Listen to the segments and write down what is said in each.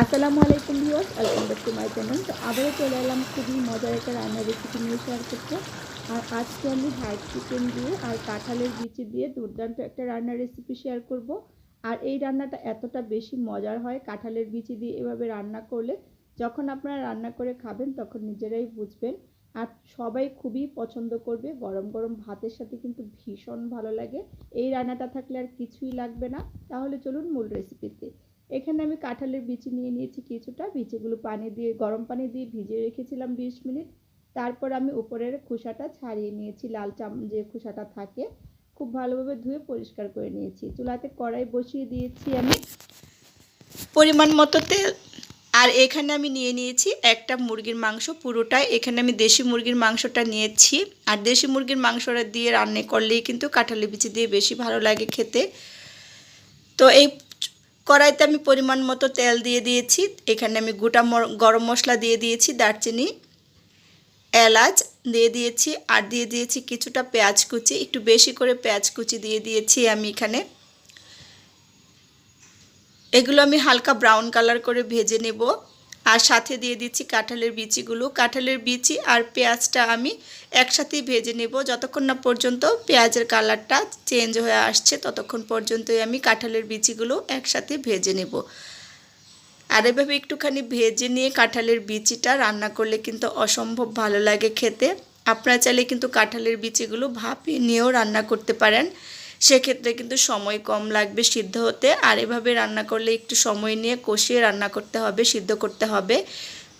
আসসালামু আলাইকুম viewers, welcome back to my channel. তো আবারও চলে এলাম খুবই মজার একটা রান্নার রেসিপি নিয়ে শেয়ার করতে। আর আজকে আমি হাইট চিকেন দিয়ে আর কাঁঠালের বিচি দিয়ে দুর্দান্ত একটা রান্নার রেসিপি শেয়ার করব। আর এই রান্নাটা এতটা বেশি মজার হয় কাঁঠালের বিচি দিয়ে এভাবে রান্না করলে। যখন আপনারা রান্না করে খাবেন, তখন নিজেরাই বুঝবেন। আর সবাই খুবই পছন্দ করবে। গরম গরম ভাতের সাথে কিন্তু ভীষণ ভালো লাগে। এই রান্নাটা থাকলে আর কিছুই লাগবে না। তাহলে চলুন মূল রেসিপিতে এখানে আমি কাঁঠালের বিচি নিয়ে নিয়েছি কিছুটা। বিচিগুলো পানি দিয়ে, গরম পানি দিয়ে ভিজিয়ে রেখেছিলাম বিশ মিনিট। তারপর আমি উপরের খোসাটা ছাড়িয়ে নিয়েছি, লাল চাম, যে খোসাটা থাকে, খুব ভালোভাবে ধুয়ে পরিষ্কার করে নিয়েছি। চুলাতে কড়াই বসিয়ে দিয়েছি আমি। পরিমাণ মতো তেল। আর এখানে আমি নিয়ে নিয়েছি একটা মুরগির মাংস পুরোটাই। এখানে আমি দেশি মুরগির মাংসটা নিয়েছি। আর দেশি মুরগির মাংসটা দিয়ে রান্না করলেই কিন্তু কাঁঠালি বিচি দিয়ে বেশি ভালো লাগে খেতে। তো এই কড়াইতে আমি পরিমাণ মতো তেল দিয়ে দিয়েছি। এখানে আমি গোটা গরম মশলা দিয়ে দিয়েছি, দারচিনি, এলাচ দিয়ে দিয়েছি আর দিয়ে দিয়েছি কিছুটা পেঁয়াজ কুচি। একটু বেশি করে পেঁয়াজ কুচি দিয়ে দিয়েছি আমি এখানে। এগুলো আমি হালকা ব্রাউন কালার করে ভেজে নেব। আর সাথে দিয়ে দিচ্ছি কাঁঠালের বিচিগুলো। কাঁঠালের বিচি আর পেঁয়াজটা আমি একসাথেই ভেজে নেব। যতক্ষণ না পর্যন্ত পেঁয়াজের কালারটা চেঞ্জ হয়ে আসছে, ততক্ষণ পর্যন্তই আমি কাঁঠালের বিচিগুলো একসাথে ভেজে নেব। আর এভাবে একটুখানি ভেজে নিয়ে কাঁঠালের বিচিটা রান্না করলে কিন্তু অসম্ভব ভালো লাগে খেতে। আপনারা চাইলে কিন্তু কাঁঠালের বিচিগুলো ভাপিয়ে নিয়েও রান্না করতে পারেন। সেক্ষেত্রে কিন্তু সময় কম লাগবে সিদ্ধ হতে। আর এভাবে রান্না করলে একটু সময় নিয়ে কষিয়ে রান্না করতে হবে, সিদ্ধ করতে হবে।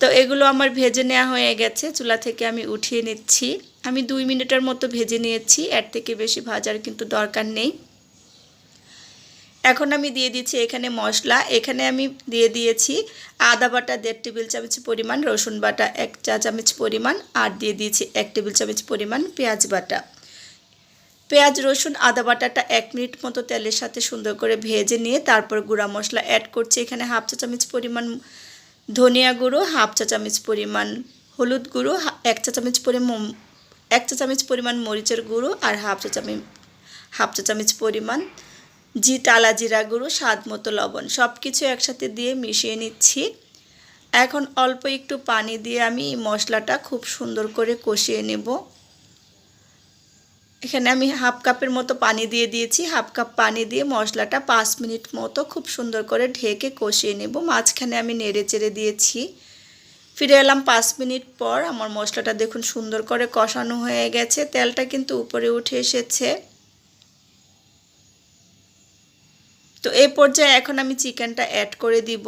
তো এগুলো আমার ভেজে নেওয়া হয়ে গেছে, চুলা থেকে আমি উঠিয়ে নিচ্ছি। আমি দুই মিনিটের মতো ভেজে নিয়েছি, এর থেকে বেশি ভাজার কিন্তু দরকার নেই। এখন আমি দিয়ে দিচ্ছি এখানে মশলা। এখানে আমি দিয়ে দিয়েছি আদা বাটা দেড় টেবিল চামচ পরিমাণ, রসুন বাটা এক চা চামচ পরিমাণ, আর দিয়ে দিয়েছি এক টেবিল চামচ পরিমাণ পেঁয়াজ বাটা। পেঁয়াজ, রসুন, আদা বাটাটা এক মিনিট মতো তেলের সাথে সুন্দর করে ভেজে নিয়ে তারপর গুঁড়া মশলা অ্যাড করছি। এখানে হাফ চা চামচ পরিমাণ ধনিয়া গুঁড়ো, হাফ চা চামচ পরিমাণ হলুদ গুঁড়ো এক চা চামচ পরিমাণ এক চা চামচ পরিমাণ মরিচের গুঁড়ো আর হাফ চা চামচ, হাফ চা চামচ পরিমাণ জি টালা জিরা গুঁড়ো, স্বাদ মতো লবণ। সব কিছু একসাথে দিয়ে মিশিয়ে নিচ্ছি। এখন অল্প একটু পানি দিয়ে আমি মশলাটা খুব সুন্দর করে কষিয়ে নেব। এখানে আমি হাফ কাপের মতো পানি দিয়ে দিয়েছি। হাফ কাপ পানি দিয়ে মশলাটা পাঁচ মিনিট মতো খুব সুন্দর করে ঢেকে কষিয়ে নেব। মাঝখানে আমি নেড়ে চেড়ে দিয়েছি। ফিরে এলাম পাঁচ মিনিট পর। আমার মশলাটা দেখুন সুন্দর করে কষানো হয়ে গেছে। তেলটা কিন্তু উপরে উঠে এসেছে। তো এই পর্যায়ে এখন আমি চিকেনটা অ্যাড করে দিব।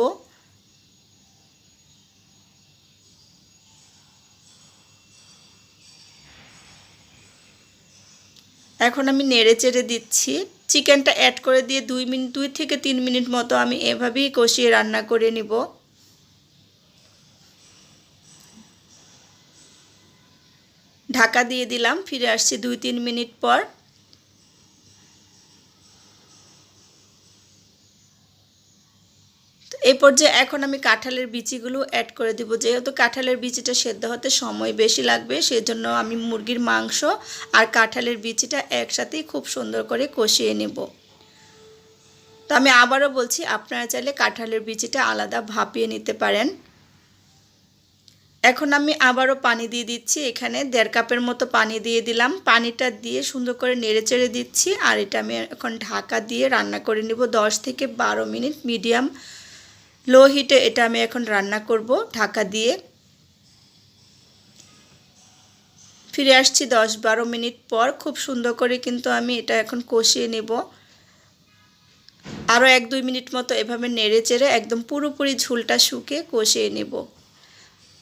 এখন আমি নেড়ে চেড়ে দিচ্ছি। চিকেনটা অ্যাড করে দিয়ে দুই মিনিট দুই থেকে তিন মিনিট মতো আমি এভাবেই কষিয়ে রান্না করে নিব। ঢাকা দিয়ে দিলাম, ফিরে আসছি দুই তিন মিনিট পর। এই পর্যায়ে এখন আমি কাঁঠালের বিচিগুলো অ্যাড করে দিব। যেহেতু কাঁঠালের বিচিটা সেদ্ধ হতে সময় বেশি লাগবে, সেজন্য আমি মুরগির মাংস আর কাঁঠালের বিচিটা একসাথেই খুব সুন্দর করে কষিয়ে নেব। তো আমি আবারও বলছি, আপনারা চাইলে কাঁঠালের বিচিটা আলাদা ভাপিয়ে নিতে পারেন। এখন আমি আবারও পানি দিয়ে দিচ্ছি, এখানে দেড় কাপের মতো পানি দিয়ে দিলাম। পানিটা দিয়ে সুন্দর করে নেড়ে চেড়ে দিচ্ছি, আর এটা আমি এখন ঢাকা দিয়ে রান্না করে নিব দশ থেকে বারো মিনিট মিডিয়াম লো হিটে এটা আমি এখন রান্না করব ঢাকা দিয়ে। ফিরে আসছি দশ বারো মিনিট পর, খুব সুন্দর করে কিন্তু আমি এটা এখন কষিয়ে নেব। আরও এক দুই মিনিট মতো এভাবে নেড়ে চেড়ে একদম পুরোপুরি ঝুলটা শুকে কষিয়ে নেব।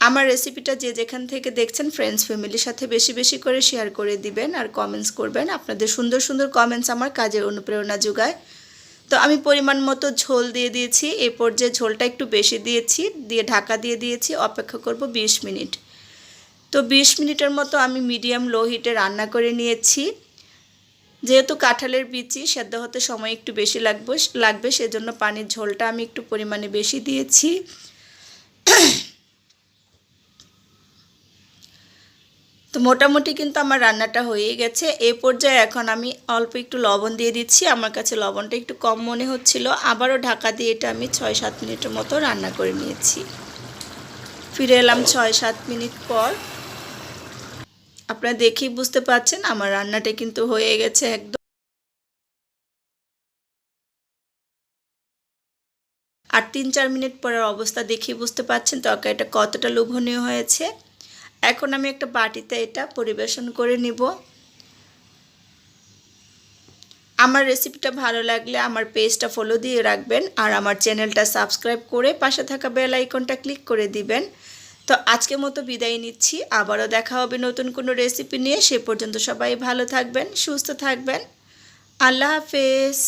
আমার রেসিপিটা যে যেখান থেকে দেখছেন ফ্রেন্ডস ফ্যামিলির সাথে বেশি বেশি করে শেয়ার করে দিবেন আর কমেন্টস করবেন। আপনাদের সুন্দর সুন্দর কমেন্টস আমার কাজের অনুপ্রেরণা যোগায়। তো আমি পরিমাণ মতো ঝোল দিয়ে দিয়েছি। এই পর্যায়ে ঝোলটা একটু বেশি দিয়েছি, দিয়ে ঢাকা দিয়ে দিয়েছি। অপেক্ষা করব ২০ মিনিট। তো ২০ মিনিটের মতো আমি মিডিয়াম লো হিটে রান্না করে নিয়েছি। যেহেতু কাঁঠালের বিচি, সেদ্ধ হতে সময় একটু বেশি লাগবে লাগবে, সেজন্য পানির ঝোলটা আমি একটু পরিমাণে বেশি দিয়েছি। তো মোটামুটি কিন্তু আমার রান্নাটা হয়ে গেছে। এ পর্যায়ে এখন আমি অল্প একটু লবণ দিয়ে দিচ্ছি। আমার কাছে লবণটা একটু কম মনে হচ্ছিল। আবারও ঢাকা দিয়ে এটা আমি ছয় সাত মিনিটের মতো রান্না করে নিয়েছি। ফিরে এলাম ছয় সাত মিনিট পর। আপনারা দেখেই বুঝতে পারছেন, আমার রান্নাটা কিন্তু হয়ে গেছে একদম। আর তিন চার মিনিট পরের অবস্থা দেখেই বুঝতে পারছেন তরকারিটা কতটা লোভনীয় হয়েছে। এখন আমি একটা বাটিতে এটা পরিবেশন করে নিব। আমার রেসিপিটা ভালো লাগলে আমার পেজটা ফলো দিয়ে রাখবেন আর আমার চ্যানেলটা সাবস্ক্রাইব করে পাশে থাকা বেল আইকনটা ক্লিক করে দিবেন। তো আজকের মতো বিদায় নিচ্ছি, আবারও দেখা হবে নতুন কোনো রেসিপি নিয়ে। সে পর্যন্ত সবাই ভালো থাকবেন, সুস্থ থাকবেন। আল্লাহ হাফেজ।